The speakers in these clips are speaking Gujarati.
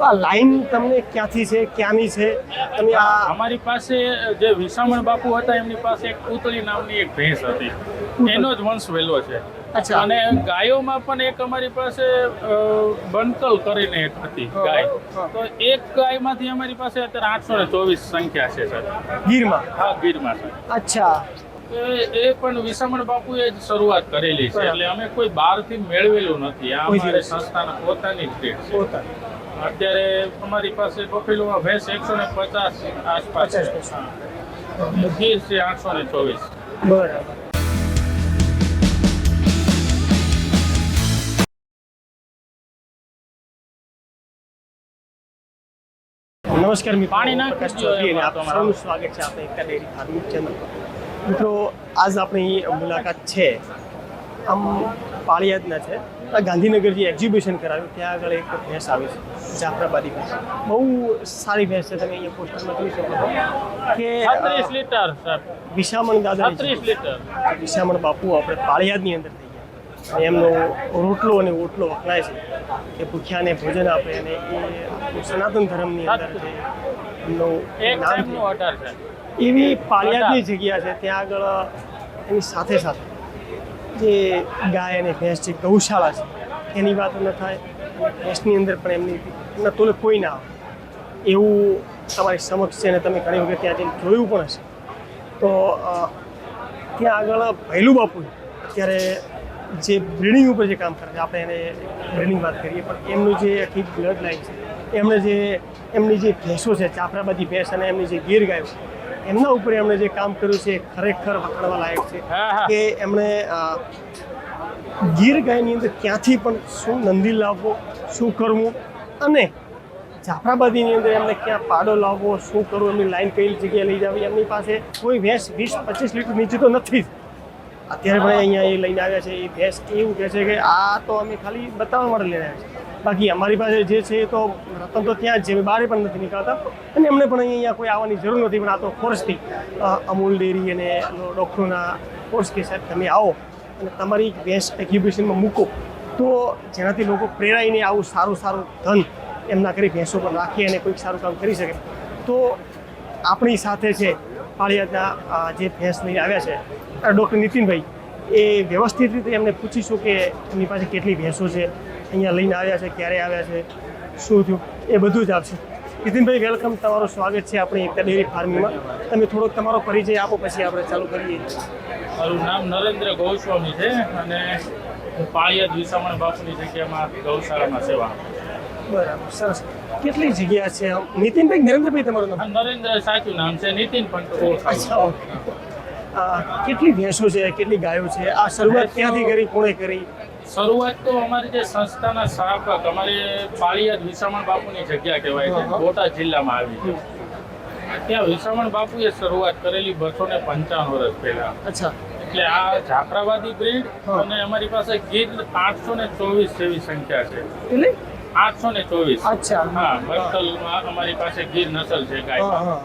તો આ લાઈન તમને ક્યાંથી છે ક્યાંની છે? તમે આ અમારી પાસે જે વિસામણ બાપુ હતા એમની પાસે એક પૂતળી નામની એક ભેંસ હતી. એનો જ વંશ વહેલો છે. અચ્છા. અને ગાયોમાં પણ એક અમારી પાસે બંકલ કરીને એક હતી ગાય. તો એક ગાયમાંથી અમારી પાસે અત્યારે આઠસો ને ચોવીસ સંખ્યા છે સર. ગીરમાં? હા ગીરમાં સર. અચ્છા. એ એ પણ વિસામણ બાપુએ જ શરૂઆત કરેલી છે. એટલે અમે કોઈ બહારથી મેળવેલું નથી. આ અમારી સંસ્થાના પોતાની જ છે. અત્યારે અમારી પાસે બફેલોમાં ભેંસ એકસો ને પચાસ આસપાસ છે. ગીર છે આઠસો ને ચોવીસ. બરાબર. નમસ્કાર મિત્રો. પાણી નાખી આપ સૌનું સ્વાગત છે આપણે એકતા ડેરી ફાર્મિંગ ચેનલ પર. મિત્રો આજ આપણી મુલાકાત છે. આમ પાળિયાદના છે. ગાંધીનગર જે એક્ઝિબિશન કરાવ્યું. ત્યાં આગળ એક ભેંસ આવી છે જાફરાબાદી ભેંસ. બહુ સારી ભેંસ છે તમે અહીંયા પોસ્ટરમાં જોઈ શકો છો. કે લીટર વિશામણ દાદા લીટર. વિશામણ બાપુ આપણે પાળિયાદની અંદર થઈ ગયા. એમનો રોટલો અને ઓટલો વખણાય છે. કે ભૂખ્યાને ભોજન આપે અને એ સનાતન ધર્મની અંદર છે એમનું નામ છે. એવી પાળિયાદની જગ્યા છે. ત્યાં આગળ એની સાથે સાથે જે ગાય અને ભેંસ છે ગૌશાળા છે એની વાત ન થાય. અને ભેંસની અંદર પણ એમની એમના તોલે કોઈ ના આવે. એવું તમારી સમક્ષ છે અને તમે ઘણી વખત ત્યાં જઈને જોયું પણ હશે. તો ત્યાં આગળ ભૈલું બાપુ અત્યારે જે બ્રિડિંગ ઉપર જે કામ કરે છે આપણે એને બ્રિડિંગ વાત કરીએ પણ એમનું જે આખી બ્લડ લાઈન છે એમણે જે એમની જે ભેંસો છે ચાપરાબાદી ભેંસ અને એમની જે ગીર ગાયો છે એમના ઉપર એમણે જે કામ કર્યું છે એ ખરેખર વખાણવા લાયક છે. કે એમણે ગીર ગાયની અંદર ક્યાંથી પણ શું નંદી લાવવો શું કરવું અને જાફરાબાદીની અંદર એમને ક્યાં પાડો લાવવો શું કરવું એમની લાઈન કઈ જગ્યાએ લઈ જવી એમની પાસે કોઈ ભેંસ વીસ પચીસ લીટર નીચે તો નથી જ અત્યારે પણ અહીંયા એ લઈને આવ્યા છે, એ ભેંસ એવું કહે છે કે આ તો અમે ખાલી બતાવવા માટે લઈને આવ્યા છે. બાકી અમારી પાસે જે છે તો રતન તો ત્યાં જ છે બહાર પણ નથી નીકળતા. અને એમને પણ અહીંયા કોઈ આવવાની જરૂર નથી, પણ આ તો ફોર્સથી અમૂલ ડેરી અને ડૉક્ટરોના ફોર્સ કે સાહેબ તમે આવો અને તમારી ભેંસ એક્ઝિબિશનમાં મૂકો, તો જેનાથી લોકો પ્રેરાઈને આવું સારું સારું ધન એમના કરી ભેંસો પર રાખી અને કોઈક સારું કામ કરી શકે. તો આપણી સાથે છે પાળિયાદના જે ભેંસ લઈને આવ્યા છે ડૉક્ટર નીતિનભાઈ, એ વ્યવસ્થિત રીતે એમને પૂછીશું કે એમની પાસે કેટલી ભેંસો છે, અહીંયા લઈને આવ્યા છે, ક્યારે આવ્યા છે, શું થયું, એ બધું જ આપશે. નીતિનભાઈ, વેલકમ, તમારું સ્વાગત છે આપણી એકતા ડેરી ફાર્મિંગમાં. તમે થોડોક તમારો પરિચય આપો, પછી આપણે ચાલુ કરીએ. મારું નામ નરેન્દ્ર ગોસ્વામી છે અને હું પાળિયાદ વિસામણ બાપુની જગ્યામાં ગૌશાળામાં સેવા. બરાબર સરસ. કેટલી જગ્યા છે? નીતિનભાઈ નરેન્દ્રભાઈ તમારું નામ? નરેન્દ્ર સાચું નામ છે નીતિન પણ અચ્છા આ કેટલી ભેંસો છે કેટલી ગાયો છે? આ શરૂઆત ક્યાંથી કરી કોણે કરી? શરૂઆત તો અમારી જે સંસ્થાના સ્થાપક અમારી પાળિયાદ વિસામણ બાપુની જગ્યા કહેવાય છે બોટાદ જિલ્લામાં આવી છે. ત્યાં વિસામણ બાપુએ શરૂઆત કરેલી બસો ને પંચાવન વર્ષ પહેલા. અચ્છા. એટલે આ જાફરાબાદી બ્રીડ અને અમારી પાસે ગીર આઠસો ને ચોવીસ જેવી સંખ્યા છે. એટલે? આઠસો ને ચોવીસ. અચ્છા. હા બંકલમાં અમારી પાસે ગીર નસલ છે ગાય.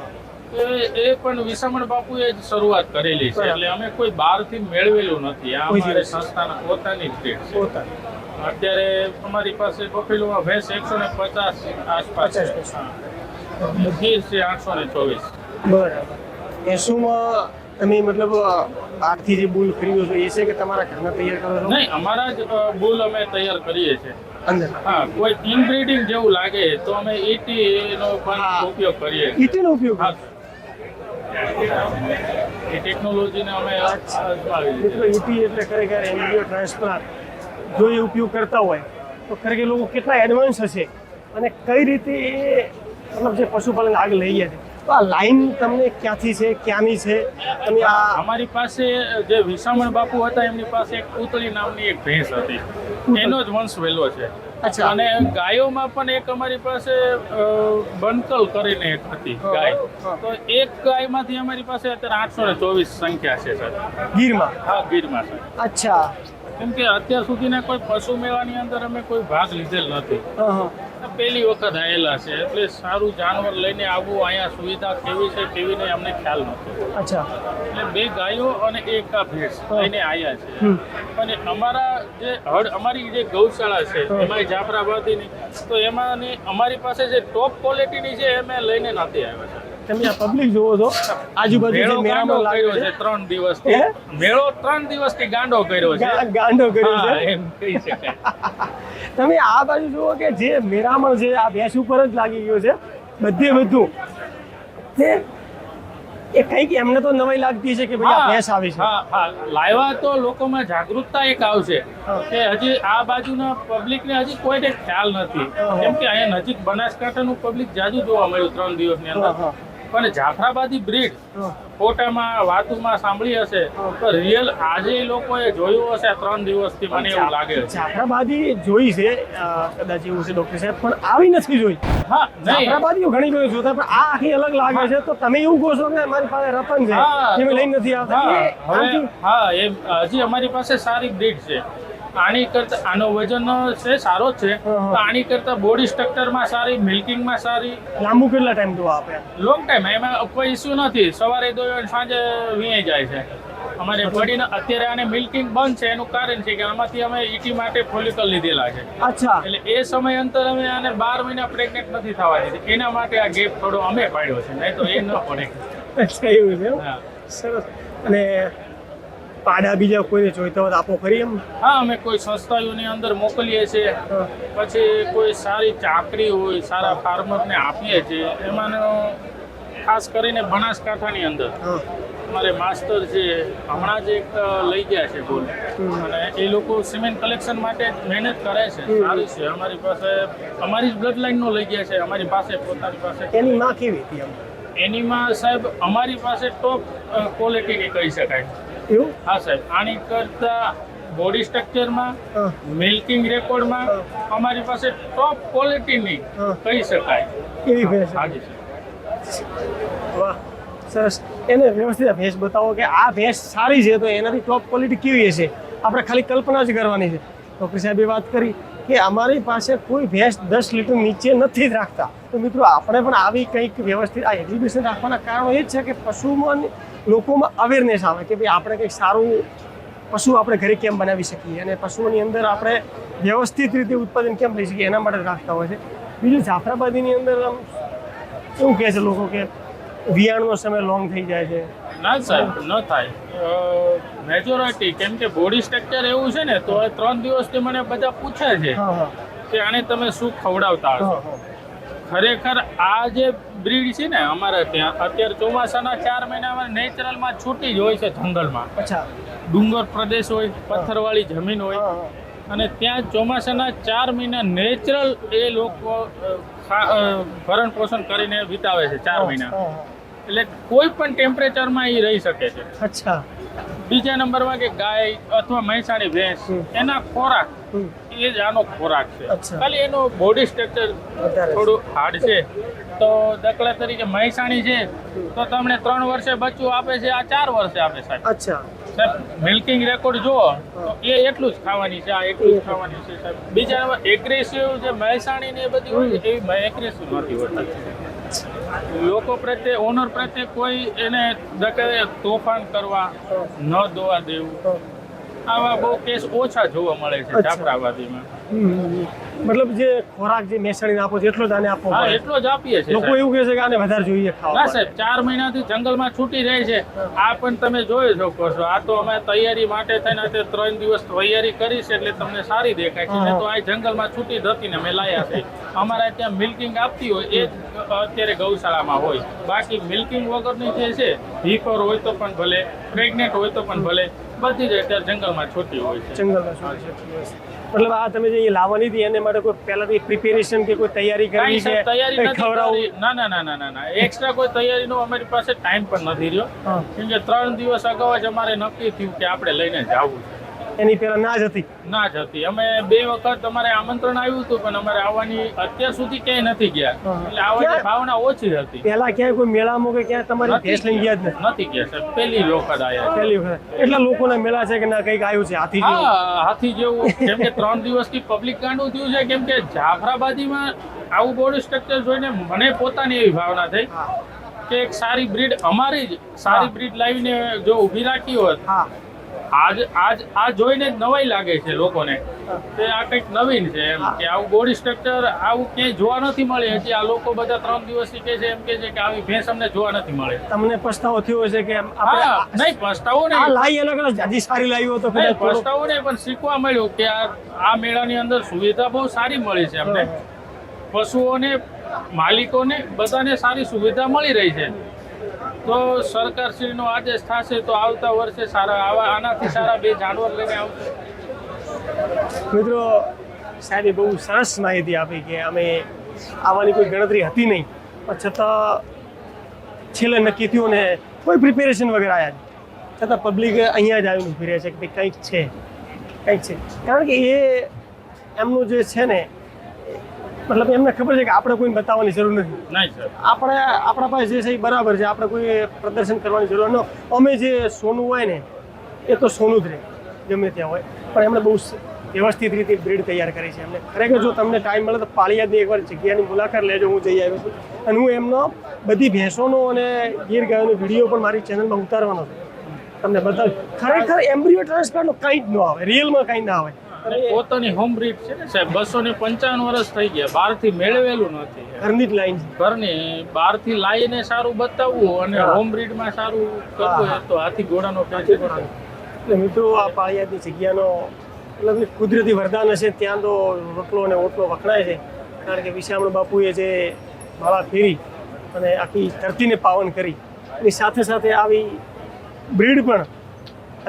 એ પણ વિસામણ બાપુએ જ શરૂઆત કરેલી છે. એટલે અમે કોઈ બહારથી મેળવેલું નથી. આ અમારે. સંસ્થાના પોતાની જ છે. અત્યારે અમારી પાસે બફેલોમાં ભેંસ એકસો ને પચાસ આસપાસ છે. 50. છે આઠસો ને ચોવીસ. બરાબર. એસોમાં તમે મતલબ બહારથી જે બુલ ખરીદો છો એ છે કે તમારા ઘરના તૈયાર કરો છો? નહીં અમારા જ બુલ અમે તૈયાર કરીએ છીએ. અંદર. હા કોઈ ઇનબ્રીડિંગ જેવું લાગે તો અમે ઈટી નો પણ ઉપયોગ કરીએ ઈટી નો ઉપયોગ. એ ટેકનોલોજીને અમે મિત્રો ઈટી એટલે ખરેખર એમ્બ્રિયો ટ્રાન્સપ્લાન્ટ જો એ ઉપયોગ કરતા હોય તો ખરેખર લોકો કેટલા એડવાન્સ હશે? અને કઈ રીતે એ મતલબ જે પશુપાલન આગળ લઈ ગયા છે. તો આ લાઈન તમને ક્યાંથી છે ક્યાંની છે? તમે આ અમારી પાસે જે વિસામણ બાપુ હતા એમની પાસે એક પૂતળી નામની એક ભેંસ હતી. એનો જ વંશ વહેલો છે. અચ્છા. અને ગાયોમાં પણ એક અમારી પાસે બંકલ કરીને એક હતી ગાય. તો એક ગાયમાંથી અમારી પાસે અત્યારે આઠસો ને ચોવીસ સંખ્યા છે સર. ગીરમાં? હા ગીરમાં સર. અચ્છા. કેમ કે અત્યાર સુધીના કોઈ પશુ મેળાની અંદર અમે કોઈ ભાગ લીધેલ નથી. પહેલી વખત આવેલા છે. એટલે સારું જાનવર લઈને આવવું અહીંયા સુવિધા કેવી છે કેવી નહીં અમને ખ્યાલ નથી. અચ્છા. એટલે બે ગાયો અને એક આ ભેંસ. લઈને આવ્યા છે. અને અમારા જે હળ અમારી જે ગૌશાળા છે. એમાં જાફરાબાદીની તો એમાં અમારી પાસે જે ટોપ ક્વોલિટીની છે એ મેં લઈને નથી આવ્યા. છે તમે આ પબ્લિક જોવો છો. આજુબાજુ જે મેળો કર્યો છે. ત્રણ દિવસથી. હે? મેળો ત્રણ દિવસથી ગાંડો કર્યો છે. ગાંડો કર્યો છે? એમ કહી શકાય. તમે આ બાજુ જુઓ કે જે મેરામણ છે આ ભેંસ ઉપર જ લાગી ગયો છે બધે બધું. તે એ કંઈક એમને તો નવાઈ લાગતી છે કે ભાઈ આ ભેંસ આવી છે. હા હા. લાવ્યા તો લોકોમાં જાગૃતતા એક આવશે કે હજી આ બાજુના પબ્લિકને હજી કોઈને ખ્યાલ નથી. કેમ કે અહીંયા નજીક બનાસકાંઠાનું પબ્લિક જાજુ જોવા મળ્યું ત્રણ દિવસની અંદર. પણ જાફરાબાદી બ્રીડ ફોટામાં વાતોમાં સાંભળી હશે તો રિયલ આજે લોકોએ જોયું હશે ત્રણ દિવસથી મને એવું લાગે જાફરાબાદી જોઈ છે કદાચ એવું છે ડોક્ટર સાહેબ પણ આવી નથી જોઈ. હા જાફરાબાદી ઘણી બધી જોતા પણ આ આખી અલગ લાગે છે. તો તમે એવું કહો છો કે મારી પાસે રતન છે હા, તમે લઈને નથી આવતા. હા, હવે હા એ હજી અમારી પાસે સારી બ્રીડ છે. આની કરતા આનો વજન છે સારો છે. તો આની કરતા બોડી સ્ટ્રક્ચરમાં સારી મિલ્કિંગમાં સારી. લાંબુ કેટલા ટાઈમ તો આપે? લોંગ ટાઈમ એમાં કોઈ ઇસ્યુ નથી. સવારે દો સાંજે વીઆઈ જાય છે. અમારે પડીને અત્યારે આને મિલ્કિંગ બંધ છે. એનું કારણ છે કે આમાંથી અમે ઈટી માટે ફોલિકલ લીધેલા છે. અચ્છા. એટલે એ સમય અંતર અમે આને બાર મહિના પ્રેગ્નેન્ટ નથી થવા દીધી. એના માટે આ ગેપ થોડો અમે પાડ્યો છે. નહીં તો એ ન પડે. અચ્છા એવું છે સરસ. અને પાડા બીજા કોઈને જોઈતા હોય તો આપો ખરી એમ? હા અમે કોઈ સંસ્થાઓની અંદર મોકલીએ છીએ. પછી કોઈ સારી ચાકરી હોય સારા ફાર્મરને આપીએ છીએ. એમાંનો ખાસ કરીને બનાસકાંઠાની અંદર. અમારે માસ્ટર છે હમણાં જ એક લઈ ગયા છે બોલ. અને એ લોકો સિમેન્ટ કલેક્શન માટે મહેનત કરે છે. સારું છે. અમારી પાસે અમારી જ બ્લડ લાઈનનો લઈ ગયા છે. અમારી પાસે પોતાની પાસે એની માં કેવી હતી એમ એનીમાં સાહેબ અમારી પાસે ટોપ ક્વોલિટીની કહી શકાય. એવું? હા સાહેબ. આની કરતા બોડી સ્ટ્રક્ચરમાં મિલ્કિંગ રેકોર્ડમાં અમારી પાસે ટોપ ક્વોલિટીની. કહી શકાય. એવી ભેંસ. હાજી વાહ સરસ. એને વ્યવસ્થિત આ ભેંસ બતાવો કે આ ભેંસ સારી છે તો એનાથી ટોપ ક્વોલિટી કેવી હશે? આપણે ખાલી કલ્પના જ કરવાની છે. ડૉક્ટર સાહેબે વાત કરી કે અમારી પાસે કોઈ ભેંસ દસ લીટર નીચે નથી રાખતા. તો મિત્રો આપણે પણ આવી કંઈક વ્યવસ્થિત આ એક્ઝિબિશન રાખવાના કારણો એ જ છે કે પશુમાં લોકોમાં અવેરનેસ આવે કે ભાઈ આપણે કંઈક સારું પશુ આપણે ઘરે કેમ બનાવી શકીએ અને પશુઓની અંદર આપણે વ્યવસ્થિત રીતે ઉત્પાદન કેમ લઈ શકીએ એના માટે રાખતા હોય છે. બીજું જાફરાબાદીની અંદર આમ એવું કહે છે લોકો કે વિયાણનો સમય લોંગ થઈ જાય છે. ના સાહેબ ન થાય. મેજોરિટી કેમ કે બોડી સ્ટ્રક્ચર એવું છે ને તો ત્રણ દિવસથી મને બધા પૂછે છે કે આને તમે શું ખવડાવતા હશો? ખરેખર આ જે બ્રીડ છે ને અમારે ત્યાં અત્યારે ચોમાસાના ચાર મહિનામાં નેચરલમાં છૂટી જ હોય છે જંગલમાં. અચ્છા. ડુંગર પ્રદેશ હોય પથ્થરવાળી જમીન હોય. અને ત્યાં ચોમાસાના ચાર મહિના નેચરલ એ લોકો ભરણ પોષણ કરીને વિતાવે છે ચાર મહિના. એટલે કોઈ પણ ટેમ્પરેચરમાં એ રહી શકે છે. અચ્છા. બીજા નંબરમાં કે ગાય અથવા મહેસાણી ભેંસ એના ખોરાક. એ જ આનો ખોરાક છે. ખાલી એનો બોડી સ્ટ્રક્ચર થોડું હાર્ડ છે. તો દાખલા તરીકે મહેસાણી છે તો તમને ત્રણ વર્ષે બચ્ચું આપે છે આ ચાર વર્ષે આપે સાહેબ અચ્છા. સાહેબ મિલ્કિંગ રેકોર્ડ જુઓ તો એ એટલું જ ખાવાની છે આ એટલું જ ખાવાની છે સાહેબ. બીજા એગ્રેસિવ જે મહેસાણી ને એ બધી હોય એવી એગ્રેસિવ નથી હોતી. લોકો પ્રત્યે ઓનર પ્રત્યે કોઈ એને દકે તોફાન કરવા ન દોવા દેવું. આવા બહુ કેસ ઓછા જોવા મળે છે જાફરાબાદીમાં. મતલબ જે ખોરાક જે મેસળીને આપો છો એટલો જ આને આપો હા એટલો જ આપીએ છીએ લોકો એવું કહે છે કે આને વધારે જોઈએ ખાવા ના સાહેબ ચાર મહિનાથી જંગલમાં છૂટી રહે છે. આ પણ તમે જોઈ શકો છો. આ તો અમે તૈયારી માટે થઈને અત્યારે ત્રણ દિવસ તૈયારી કરી છે એટલે તમને સારી દેખાય છે. તો આ જંગલમાં છૂટી જતી ને અમે લાયા છે. અમારા ત્યાં મિલ્કિંગ આપતી હોય એ અત્યારે ગૌશાળામાં હોય. બાકી મિલ્કિંગ વગરની જે છે હીપર હોય તો પણ ભલે પ્રેગ્નેન્ટ હોય તો પણ ભલે. બધી જ અત્યારે જંગલમાં છોટી હોય છે. જંગલમાં શું છે. મતલબ આ તમે જે લાવવાની હતી એને માટે કોઈ પહેલાથી પ્રિપેરેશન કે કોઈ તૈયારી કરવી છે તૈયારી ખવડાવવું? ના ના ના ના ના ના. એક્સ્ટ્રા કોઈ તૈયારીનો અમારી પાસે ટાઈમ પણ નથી રહ્યો. કેમ કે ત્રણ દિવસ અગાઉ જ અમારે નક્કી થયું કે આપણે લઈને જવું છે. એની પહેલા ના જ હતી. ના જ હતી. અમે બે વખત અમારે આમંત્રણ આવ્યું હતું પણ અમારે આવવાની અત્યાર સુધી ક્યાંય નથી ગયા. એટલે આવવાની ભાવના ઓછી હતી. પહેલા ક્યાંય કોઈ મેળામાં કે ક્યાંય તમારી ભેંસ લઈને ગયા. જ નથી નથી ગયા સર પહેલી વખત આવ્યા પહેલી વખત. એટલા લોકોના મેળા છે કે ના કંઈક આવ્યું છે? હાથી જેવું? હાથી જેવું. કેમ કે ત્રણ દિવસથી પબ્લિક ગાંડું થયું છે કેમ કે જાફરાબાદીમાં આવું બોડી સ્ટ્રક્ચર જોઈને મને પોતાની એવી ભાવના થઈ કે એક સારી બ્રીડ અમારી જ સારી. બ્રીડ લાવીને જો ઊભી રાખી હોત આજ આજ આ જોઈને નવાઈ લાગે છે લોકોને તે આ કંઈક નવીન છે એમ કે આવું બોડી સ્ટ્રક્ચર આવું ક્યાંય જોવા નથી મળે. હજી આ લોકો બધા ત્રણ દિવસથી કે છે એમ કે છે કે આવી ભેંસ અમને જોવા નથી મળે. તમને પસ્તાવો થયો હશે કે નહીં પસ્તાવો નહીં. લાવી અલગ અલગ જાજી સારી લાવી હોય તો પસ્તાવો નહીં પણ શીખવા મળ્યું કે આ આ મેળાની અંદર સુવિધા બહુ સારી મળી છે અમને પશુઓને માલિકોને બધાને સારી સુવિધા મળી રહી છે. તો સરકારશ્રીનો આદેશ થશે તો આવતા વર્ષે સારા આવા આનાથી સારા બે જાનવર લઈને આવશે. મિત્રો, સાહેબે બહુ સરસ માહિતી આપી કે અમે આવવાની કોઈ ગણતરી હતી નહીં. પણ છતાં છેલ્લે નક્કી થયું ને કોઈ પ્રિપેરેશન વગર આવ્યા. છતાં પબ્લિક અહીંયા જ આવીને ઊભી રહે છે કે કંઈક છે. કંઈક છે. કારણ કે એ એમનું જે છે ને મતલબ એમને ખબર છે કે આપણે કોઈને બતાવવાની જરૂર નથી. આપણે આપણા પાસે જે છે એ બરાબર છે. આપણે કોઈ પ્રદર્શન કરવાની જરૂર ન અમે જે સોનું હોય ને એ તો સોનું જ રહે ગમે ત્યાં હોય. પણ એમણે બહુ વ્યવસ્થિત રીતે બ્રીડ તૈયાર કરી છે એમને. ખરેખર જો તમને ટાઈમ મળે તો પાળિયાદની એકવાર જગ્યાની મુલાકાત લેજો હું જઈ આવ્યો છું. અને હું એમનો બધી ભેંસોનો અને ગીર ગાયોનો વીડિયો પણ મારી ચેનલમાં ઉતારવાનો છું. તમને બતાવ. ખરેખર એમ્બ્રિયો ટ્રાન્સપ્લાન્ટનો કંઈ જ ન આવે. રિયલમાં કંઈ ના આવે. પોતાની હોમ બ્રીડ છે ને સાહેબ બસો ને પંચાવન વર્ષ થઈ ગયા બહારથી મેળવેલું નથી. ઘરની જ લાઈન ઘરની ઘરની બહારથી લાવીને સારું બતાવવું અને હોમ હોમ બ્રીડમાં સારું કરવું. તો હાથી ઘોડાનો એટલે મિત્રો આ પાળિયાદની જગ્યાનો મતલબ કુદરતી વરદાન હશે ત્યાં તો રોટલો અને ઓટલો વખણાય છે. કારણ કે વિશામણ બાપુએ જે માળા ફેરી અને આખી ધરતીને પાવન કરી એની સાથે સાથે આવી બ્રીડ પણ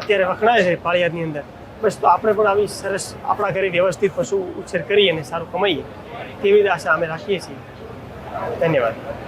અત્યારે વખણાય છે પાળિયાદની અંદર. બસ તો આપણે પણ આવી સરસ આપણા ઘરે વ્યવસ્થિત પશુ ઉછેર કરીએ અને સારું કમાઈએ તેવી જ આશા અમે રાખીએ છીએ. ધન્યવાદ.